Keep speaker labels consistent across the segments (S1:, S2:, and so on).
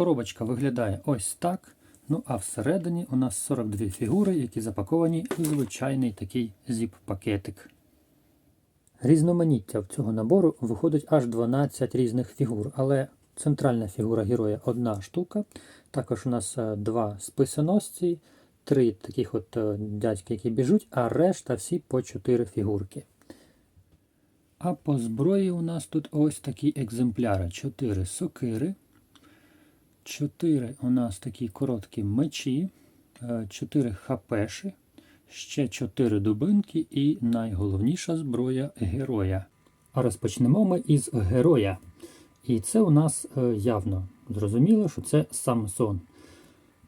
S1: Коробочка виглядає ось так. Ну а всередині у нас 42 фігури, які запаковані у звичайний такий зіп-пакетик. Різноманіття в цього набору виходить аж 12 різних фігур, але центральна фігура героя одна штука. Також у нас е, два списоносці, три таких от е, дядьки, які біжуть, а решта всі по 4 фігурки. А по зброї у нас тут ось такі екземпляри: 4 сокири, 4 у нас такі короткі мечі, 4 хапеші, ще 4 дубинки і найголовніша зброя героя. А розпочнемо ми із героя. І це у нас е, явно зрозуміло, що це Самсон.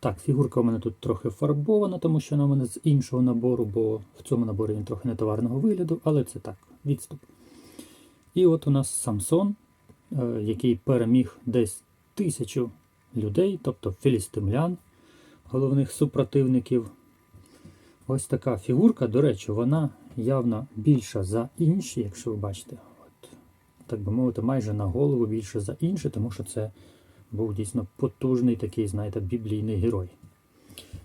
S1: Так, фігурка у мене тут трохи фарбована, тому що вона у мене з іншого набору, бо в цьому наборі він трохи нетоварного вигляду, але це так, відступ. І от у нас Самсон, е, який переміг десь тисячу людей, тобто філістимлян, головних супротивників. Ось така фігурка, до речі, вона явно більша за інші, якщо ви бачите. От, так би мовити, майже на голову більше за інші, тому що це був дійсно потужний такий, знаєте, біблійний герой.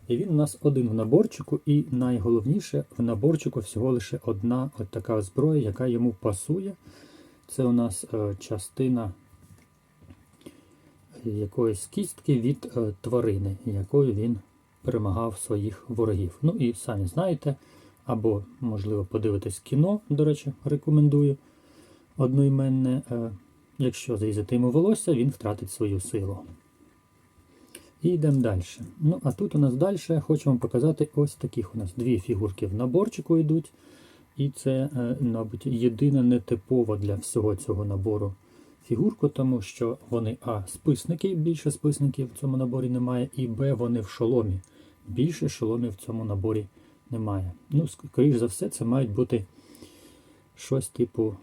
S1: І він у нас один в наборчику, і найголовніше, в наборчику всього лише одна от така зброя, яка йому пасує. Це у нас е, частина якоїсь кістки від е, тварини, якою він перемагав своїх ворогів. Ну і самі знаєте, або, можливо, подивитись кіно, до речі, рекомендую одноіменне. Е, якщо зрізати йому волосся, він втратить свою силу. І йдемо далі. Ну, а тут у нас далі хочу вам показати ось таких у нас дві фігурки в наборчику йдуть. І це, е, мабуть, єдина нетипова для всього цього набору фігурка, тому що вони А, списники, більше списників в цьому наборі немає, і Б, вони в шоломі. Більше шоломів в цьому наборі немає. Ну, скоріш за все, це мають бути щось типу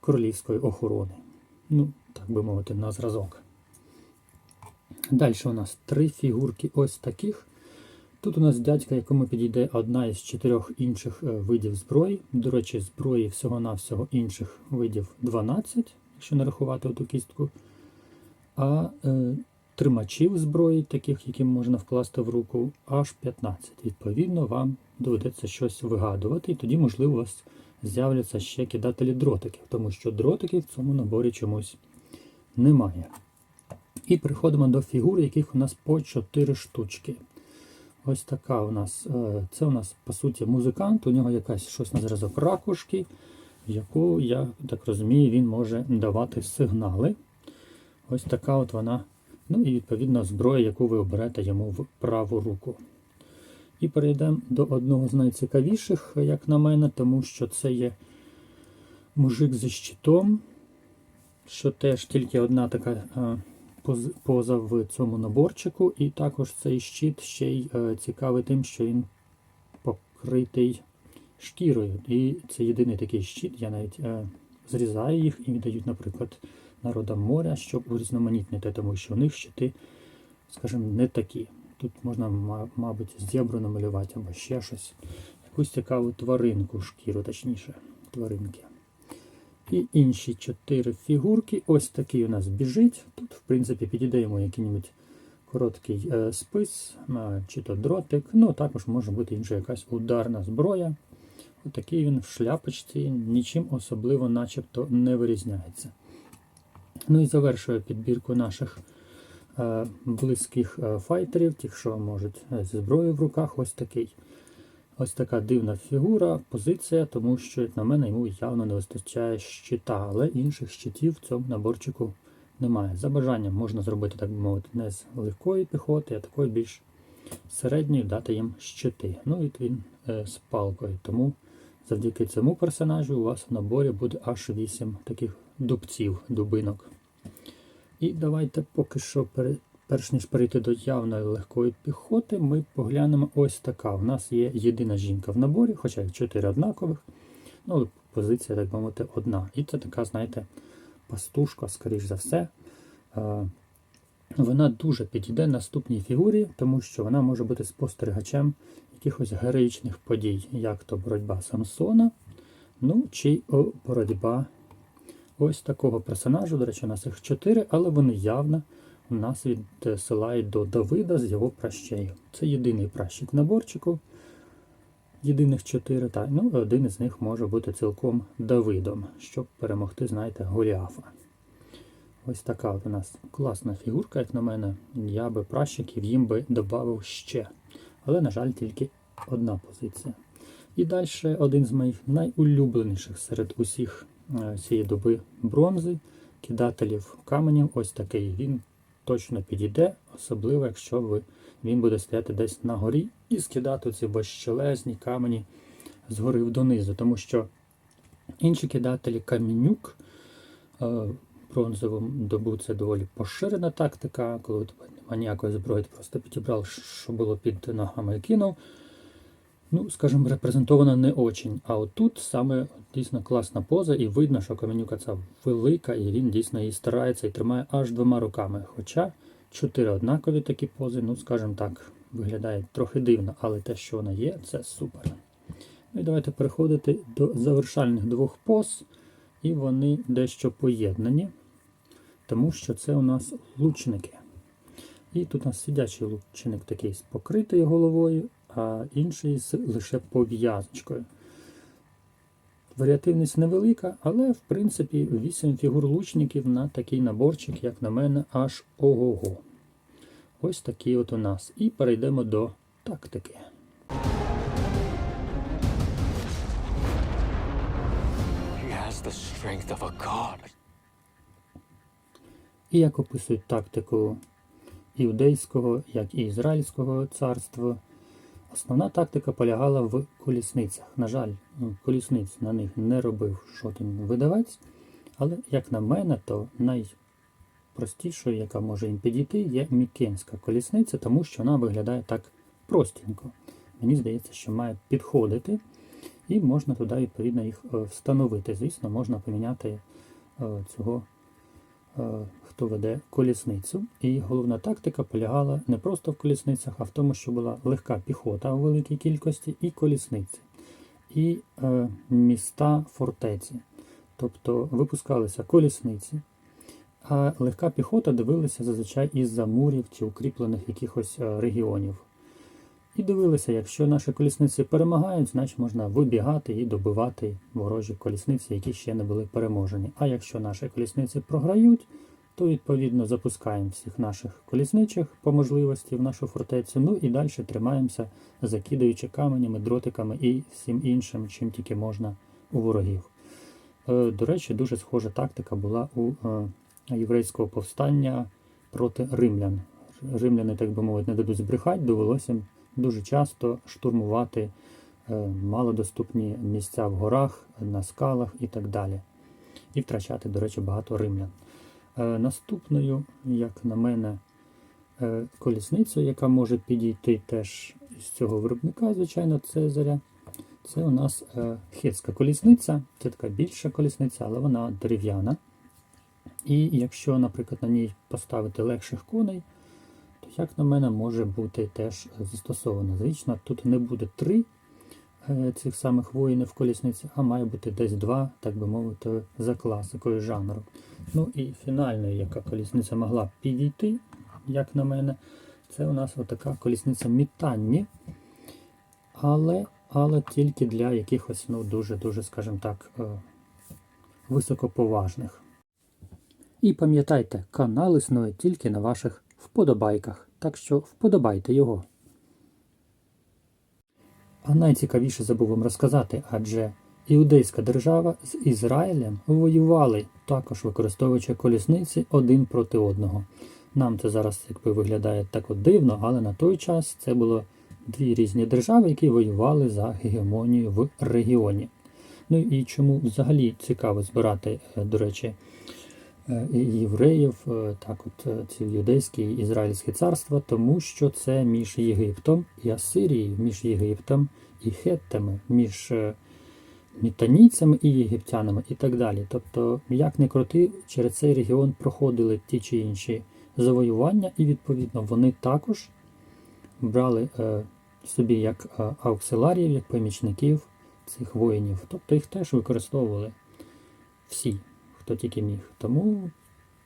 S1: королівської охорони. Ну, так би мовити, на зразок. Далі у нас три фігурки ось таких. Тут у нас дядька, якому підійде одна із чотирьох інших е, видів зброї. До речі, зброї всього-навсього інших видів 12, якщо не рахувати оту кістку. А е, тримачів зброї, таких, які можна вкласти в руку, аж 15. Відповідно, вам доведеться щось вигадувати, і тоді, можливо, у вас з'являться ще кидателі дротиків, тому що дротиків в цьому наборі чомусь немає. І переходимо до фігур, яких у нас по 4 штучки. Ось така у нас, е, це у нас, по суті, музикант, у нього якась щось на зразок ракушки, яку, я так розумію, він може давати сигнали. Ось така от вона. Ну і відповідно зброя, яку ви оберете йому в праву руку. І перейдемо до одного з найцікавіших, як на мене, тому що це є мужик зі щитом, що теж тільки одна така е, поза в цьому наборчику. І також цей щит ще й е, цікавий тим, що він покритий шкірою. І це єдиний такий щит. Я навіть е, зрізаю їх і віддають, наприклад, народам моря, щоб урізноманітнити, тому що у них щити, скажімо, не такі. Тут можна, мабуть, зебру намалювати або ще щось. Якусь цікаву тваринку, шкіру, точніше, тваринки. І інші чотири фігурки. Ось такий у нас біжить. Тут, в принципі, підійде йому який-небудь короткий е, спис, е, чи то дротик. Ну, також може бути інша якась ударна зброя. Отакий він в шляпочці, нічим особливо начебто не вирізняється. Ну і завершує підбірку наших е, близьких е, файтерів, тих, що можуть е, зі зброєю в руках, ось такий. Ось така дивна фігура, позиція, тому що, на мене, йому явно не вистачає щита, але інших щитів в цьому наборчику немає. За бажанням можна зробити, так би мовити, не з легкої піхоти, а такої більш середньої дати їм щити. Ну і він е, з палкою. Тому завдяки цьому персонажу у вас в наборі буде аж 8 таких дубців, дубинок. І давайте поки що. Перш ніж перейти до явної легкої піхоти, ми поглянемо ось така. У нас є єдина жінка в наборі, хоча й чотири однакових. Ну, позиція, так би мовити, одна. І це така, знаєте, пастушка, скоріш за все. Вона дуже підійде наступній фігурі, тому що вона може бути спостерігачем якихось героїчних подій, як то боротьба Самсона, ну, чи боротьба ось такого персонажа. До речі, у нас їх чотири, але вони явно нас відсилають до Давида з його пращею. Це єдиний пращик наборчику. Єдиних чотири, та ну, один із них може бути цілком Давидом, щоб перемогти, знаєте, Голіафа. Ось така от у нас класна фігурка, як на мене. Я би пращиків їм би додав ще. Але, на жаль, тільки одна позиція. І далі один з моїх найулюбленіших серед усіх е, цієї доби бронзи, кидателів каменів. Ось такий. Він точно підійде, особливо, якщо ви, він буде стояти десь на горі і скидати ці безщелезні камені згори донизу. Тому що інші кидателі камінюк е, добу це доволі поширена тактика, коли у тебе немає ніякої зброї, ти просто підібрав, що було під ногами і кинув. Ну, скажімо, репрезентована не очень. А отут саме дійсно класна поза, і видно, що каменюка ця велика, і він дійсно її старається і тримає аж двома руками. Хоча чотири однакові такі пози, ну, скажімо так, виглядає трохи дивно, але те, що вона є, це супер. Ну і давайте переходити до завершальних двох поз, і вони дещо поєднані, тому що це у нас лучники. І тут у нас сидячий лучник такий з покритою головою, а інший з лише пов'язочкою. Варіативність невелика, але в принципі 8 фігур лучників на такий наборчик, як на мене, аж ого-го. Ось такі от у нас. І перейдемо до тактики.
S2: He has the strength of a god.
S1: І як описують тактику іудейського, як і ізраїльського царства, основна тактика полягала в колісницях. На жаль, колісниць на них не робив жоден видавець, але, як на мене, то найпростішою, яка може їм підійти, є мікенська колісниця, тому що вона виглядає так простенько. Мені здається, що має підходити, і можна туди відповідно їх е, встановити. Звісно, можна поміняти е, цього е, хто веде колісницю. І головна тактика полягала не просто в колісницях, а в тому, що була легка піхота у великій кількості і колісниці, і е, міста фортеці. Тобто випускалися колісниці, а легка піхота дивилася зазвичай із-за мурів чи укріплених якихось е, регіонів. І дивилися, якщо наші колісниці перемагають, значить можна вибігати і добивати ворожі колісниці, які ще не були переможені. А якщо наші колісниці програють, то відповідно запускаємо всіх наших колісничих по можливості в нашу фортецю. Ну і далі тримаємося, закидаючи каменями, дротиками і всім іншим, чим тільки можна у ворогів. Е, До речі, дуже схожа тактика була у е, єврейського повстання проти римлян. Римляни, так би мовити, не дадуть збрехати, довелося дуже часто штурмувати е, малодоступні місця в горах, на скалах і так далі. І втрачати, до речі, багато римлян. Е, Наступною, як на мене, е, колісницею, яка може підійти теж з цього виробника, звичайно, Цезаря. Це у нас е, хетська колісниця, це така більша колісниця, але вона дерев'яна. І якщо, наприклад, на ній поставити легших коней, то, як на мене, може бути теж застосовано. Звично, тут не буде три цих самих воїнів колісниці, а має бути десь два, так би мовити, за класикою жанру. Ну і фінальною, яка колісниця могла підійти, як на мене, це у нас отака колісниця мітанні. Але, але тільки для якихось, ну, дуже-дуже, скажімо так, е, високоповажних. І пам'ятайте, канал існує тільки на ваших вподобайках, так що вподобайте його. А найцікавіше забув вам розказати, адже іудейська держава з Ізраїлем воювали, також використовуючи колісниці один проти одного. Нам це зараз якби виглядає так от дивно, але на той час це було дві різні держави, які воювали за гегемонію в регіоні. Ну і чому взагалі цікаво збирати, е, до речі, е, євреїв, е, так от ці юдейські і ізраїльські царства, тому що це між Єгиптом і Асирією, між Єгиптом і Хеттами, між е, мітанійцями і єгиптянами і так далі. Тобто, як не крути, через цей регіон проходили ті чи інші завоювання, і відповідно вони також брали е, собі як е, ауксиларіїв, як помічників цих воїнів. Тобто їх теж використовували всі, хто тільки міг. Тому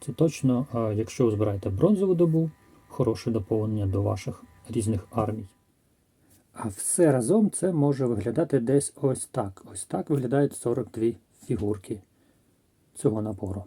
S1: Це точно, а якщо ви збираєте бронзову добу, хороше доповнення до ваших різних армій. А все разом це може виглядати десь ось так. Ось так виглядають 42 фігурки цього набору.